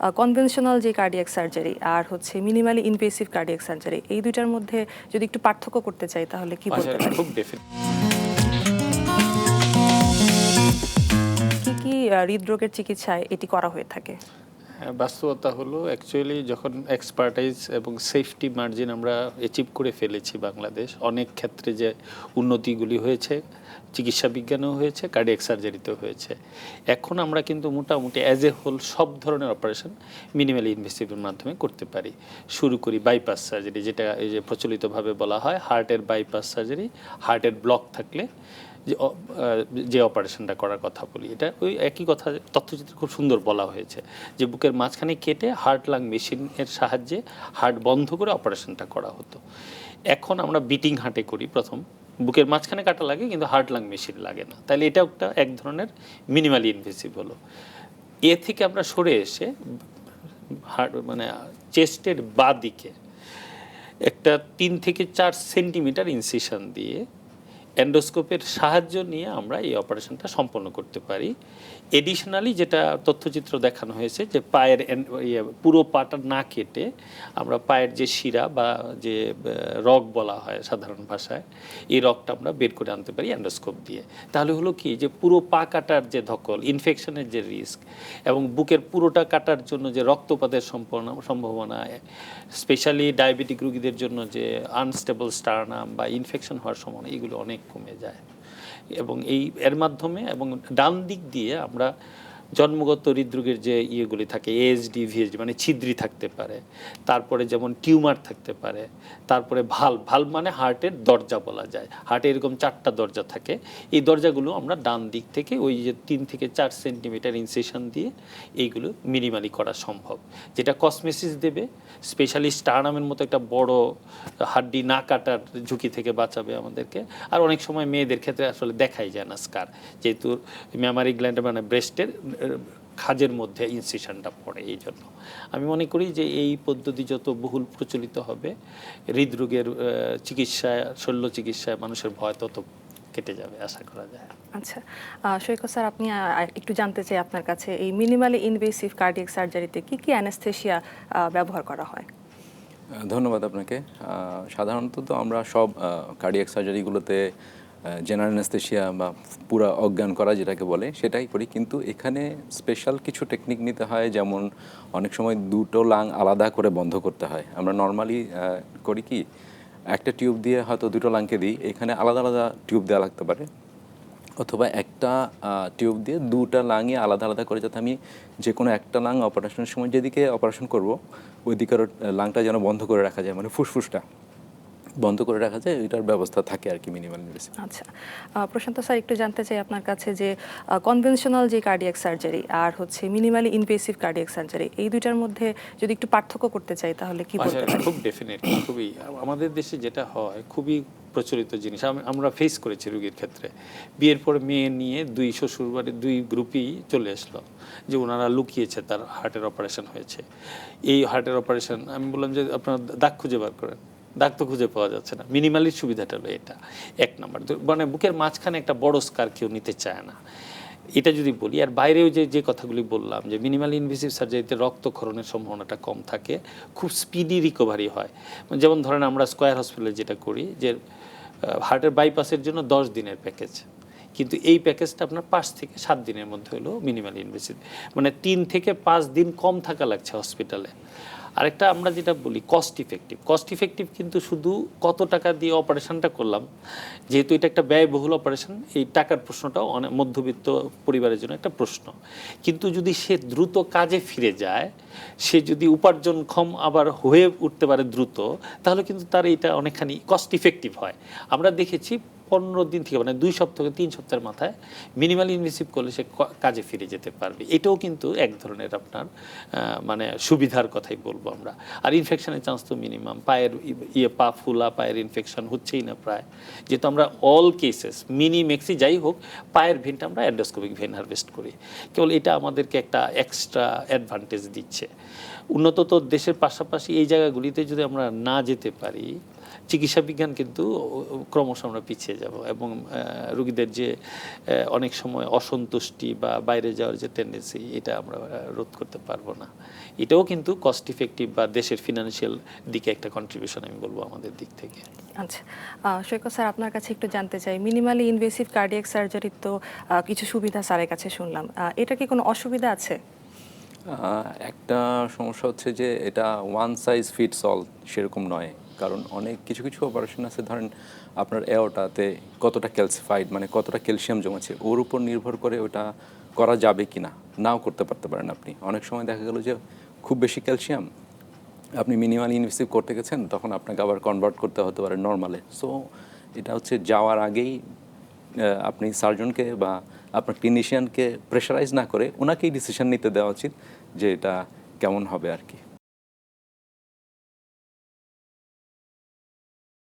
Conventional যে cardiac surgery আর হচ্ছে minimally invasive cardiac surgery এই দুইটার মধ্যে যদি একটু পার্থক্য করতে চাই তাহলে কি বলতে আচ্ছা পারি? কি কি হৃদরোগের চিকিৎসায় এটি করা হয়ে থাকে? বাস্তবতা হলো অ্যাকচুয়ালি যখন এক্সপার্টাইজ এবং সেফটি মার্জিন আমরা অ্যাচিভ করে ফেলেছি বাংলাদেশ, অনেক ক্ষেত্রে যে উন্নতিগুলি হয়েছে, চিকিৎসা বিজ্ঞানেও হয়েছে কার্ডিয়াক সার্জারিতেও হয়েছে। এখন আমরা কিন্তু মোটামুটি অ্যাজ এ হোল সব ধরনের অপারেশন মিনিমালি ইনভেসিভের মাধ্যমে করতে পারি। শুরু করি বাইপাস সার্জারি যেটা এই যে প্রচলিতভাবে বলা হয় হার্টের বাইপাস সার্জারি হার্টের ব্লক থাকলে যে অপারেশনটা করার কথা বলি, এটা ওই একই কথা তথ্যচিত্রে খুব সুন্দর বলা হয়েছে যে বুকের মাঝখানে কেটে হার্ট লাং মেশিনের সাহায্যে হার্ট বন্ধ করে অপারেশনটা করা হতো। এখন আমরা বিটিং হার্টে করি প্রথম। বুকের মাঝখানে কাটা লাগে কিন্তু হার্ট লাং মেশিন লাগে না। তাহলে এটা একটা এক ধরনের মিনিমালি ইনভেসিভ হলো। এ থেকে আমরা সরে এসে হার্ট মানে চেস্টের বা দিকে একটা তিন থেকে চার সেন্টিমিটার ইনসিশন দিয়ে এন্ডোস্কোপের সাহায্য নিয়ে আমরা এই অপারেশনটা সম্পন্ন করতে পারি। এডিশনালি যেটা তথ্যচিত্র দেখানো হয়েছে যে পায়ের ইয়ে, পুরো পাটা না কেটে আমরা পায়ের যে শিরা বা যে রগ বলা হয় সাধারণ ভাষায় এই রগটা আমরা বের করে আনতে পারি অ্যান্ডোস্কোপ দিয়ে। তাহলে হলো কি যে পুরো পা কাটার যে ধকল ইনফেকশনের যে রিস্ক এবং বুকের পুরোটা কাটার জন্য যে রক্তপাতের সম্ভাবনা সম্ভাবনা স্পেশালি ডায়াবেটিক রোগীদের জন্য যে আনস্টেবল স্টারনাম বা ইনফেকশন হওয়ার সম্ভাবনা এগুলো অনেক কমে যায়। এবং এই এর মাধ্যমে এবং ডান দিক দিয়ে আমরা জন্মগত হৃদরোগের যে ইয়েগুলি থাকে এএসডি ভিএসডি মানে ছিদ্রি থাকতে পারে, তারপরে যেমন টিউমার থাকতে পারে, তারপরে ভালো ভালো মানে হার্টের দরজা বলা যায়। হার্টে এরকম চারটা দরজা থাকে। এই দরজাগুলো আমরা ডান দিক থেকে ওই যে তিন থেকে চার সেন্টিমিটার ইনসেশন দিয়ে এইগুলো মিনিমালি করা সম্ভব। যেটা কসমেসিস দেবে স্পেশালি স্টারনামের মতো একটা বড় হাড্ডি না কাটার ঝুঁকি থেকে বাঁচাবে আমাদেরকে। আর অনেক সময় মেয়েদের ক্ষেত্রে আসলে দেখাই যায় না স্কার যেহেতু মেমারি গ্ল্যান্ড মানে ব্রেস্টের খাজের মধ্যে ইনসিশনটা পড়ে এই জন্য। আমি মনে করি যে এই পদ্ধতি যত বহুল প্রচলিত হবে হৃদরোগের চিকিৎসায় শল্য চিকিৎসায় মানুষের ভয় তত কেটে যাবে আশা করা যায়। আচ্ছা সৈকত স্যার আপনি একটু জানতে চাই আপনার কাছে এই মিনিমালি ইনভেসিভ কার্ডিয়াক সার্জারিতে কি কি অ্যানেস্থেশিয়া ব্যবহার করা হয়? ধন্যবাদ আপনাকে। সাধারণত তো আমরা সব কার্ডিয়াক সার্জারিগুলোতে জেনারেল অ্যানেস্থেশিয়া বা পুরো অজ্ঞান করা যেটাকে বলে, সেটাই করি। কিন্তু এখানে স্পেশাল কিছু টেকনিক নিতে হয়, যেমন অনেক সময় দুটো লাং আলাদা করে বন্ধ করতে হয়। আমরা নর্মালি করি কি, একটা টিউব দিয়ে হয়তো দুটো লাংকে দিই, এখানে আলাদা আলাদা টিউব দেওয়া লাগতে পারে। অথবা একটা টিউব দিয়ে দুটা লাঙে আলাদা আলাদা করে যাতে আমি যে কোনো একটা লাং অপারেশনের সময় যেদিকে অপারেশন করব ওই দিকের লাংটা যেন বন্ধ করে রাখা যায় মানে ফুসফুসটা। বন্ধ করে রাখা যায় এটার ব্যবস্থা থাকে আর কি মিনিমাল ইনভেসিভ আচ্ছা প্রশান্ত স্যার একটু জানতে চাই আপনার কাছে যে কনভেনশনাল যে কার্ডিয়াক সার্জারি আর হচ্ছে মিনিমালি ইনভেসিভ কার্ডিয়াক সার্জারি এই দুইটার মধ্যে যদি একটু পার্থক্য করতে চাই তাহলে কি বলতে আচ্ছা, খুব ডেফিনেটলি খুবই আমাদের দেশে যেটা হয় খুবই প্রচলিত জিনিস আমরা ফেস করেছি রোগীর ক্ষেত্রে। বিয়ের পর মেয়ে নিয়ে দুই শ্বশুর বাড়ির দুই গ্রুপই চলে আসলো যে ওনারা লুকিয়েছে তার হার্টের অপারেশন হয়েছে। এই হার্টের অপারেশন আমি বললাম যে আপনারা দাগ খুঁজে বার করেন। দাগ তো খুঁজে পাওয়া যাচ্ছে না। মিনিমালির সুবিধাটা হলো এটা। এক নাম্বার। মানে বুকের মাঝখানে একটা বড় স্কার কেউ নিতে চায় না। এটা যদি বলি, আর বাইরেও যে যে কথাগুলি বললাম, যে মিনিমাল ইনভেসিভ সার্জারিতে রক্তক্ষরণের সম্ভাবনাটা কম থাকে, খুব স্পিডি রিকভারি হয়। যেমন ধরেন আমরা স্কয়ার হসপিটালে যেটা করি, যে হার্টের বাইপাসের জন্য দশ দিনের প্যাকেজ। কিন্তু এই প্যাকেজটা আপনার পাঁচ থেকে সাত দিনের মধ্যে হলো মিনিমাল ইনভেসিভ। মানে তিন থেকে পাঁচ দিন কম থাকা লাগছে হসপিটালে। আরেকটা আমরা যেটা বলি কস্ট ইফেক্টিভ কস্ট ইফেক্টিভ কিন্তু শুধু কত টাকা দিয়ে অপারেশনটা করলাম, যেহেতু এটা একটা ব্যয়বহুল অপারেশন এই টাকার প্রশ্নটাও অনেক মধ্যবিত্ত পরিবারের জন্য একটা প্রশ্ন। কিন্তু যদি সে দ্রুত কাজে ফিরে যায়, সে যদি উপার্জনক্ষম আবার হয়ে উঠতে পারে দ্রুত, তাহলে কিন্তু তার এটা অনেকখানি কস্ট ইফেক্টিভ হয়। আমরা দেখেছি পনেরো দিন থেকে মানে দুই সপ্তাহ তিন সপ্তাহের মাথায় মিনিমাল ইনভেসিভ করলে সে কাজে ফিরে যেতে পারবে। এটাও কিন্তু এক ধরনের আপনার মানে সুবিধার কথাই বলব। আমরা। আর ইনফেকশনের চান্স তো মিনিমাম পায়ের ইয়ে পা ফুলা, পায়ের ইনফেকশন হচ্ছেই না প্রায়। যেহেতু আমরা অল কেসেস মিনি মেক্সি যাই হোক, পায়ের ভেনটা আমরা অ্যান্ডোস্কোপিক ভেন হারভেস্ট করি। কেবল এটা আমাদেরকে একটা এক্সট্রা অ্যাডভান্টেজ দিচ্ছে। উন্নত তো দেশের পাশাপাশি এই জায়গাগুলিতে যদি আমরা না যেতে পারি চিকিৎসা বিজ্ঞান কিন্তু ক্রমশ আমরা পিছিয়ে যাব এবং রুগীদের যে অনেক সময় অসন্তুষ্টি বা বাইরে যাওয়ার যে টেন্ডেন্সি এটা আমরা রোধ করতে পারব না। এটাও কিন্তু কস্ট ইফেক্টিভ বা দেশের ফিনান্সিয়াল দিকে একটা কন্ট্রিবিউশন আমি বলব আমাদের দিক থেকে। আচ্ছা সৈকত স্যার আপনার কাছে একটু জানতে চাই মিনিমালি ইনভেসিভ কার্ডিয়াক সার্জারির তো কিছু সুবিধা স্যারের কাছে শুনলাম এটা কি কোনো অসুবিধা আছে? একটা সমস্যা হচ্ছে যে এটা ওয়ান সাইজ ফিটস অল সেরকম নয়। কারণ অনেক কিছু কিছু অপারেশন আছে। ধরেন আপনার এওটাতে কতটা ক্যালসিফাইড মানে কতটা ক্যালসিয়াম জমেছে, ওর উপর নির্ভর করে ওটা করা যাবে কি না নাও করতে পারতে পারেন আপনি। অনেক সময় দেখা গেল যে খুব বেশি ক্যালসিয়াম আপনি মিনিমাল ইনভেসিভ করতে গেছেন, তখন আপনাকে আবার কনভার্ট করতে হতে পারে নর্মালে সো এটা হচ্ছে যাওয়ার আগেই আপনি সার্জনকে বা আপনার ক্লিনিশিয়ানকে প্রেশারাইজ না করে ওনাকেই ডিসিশন নিতে দেওয়া উচিত যে এটা কেমন হবে আর কি।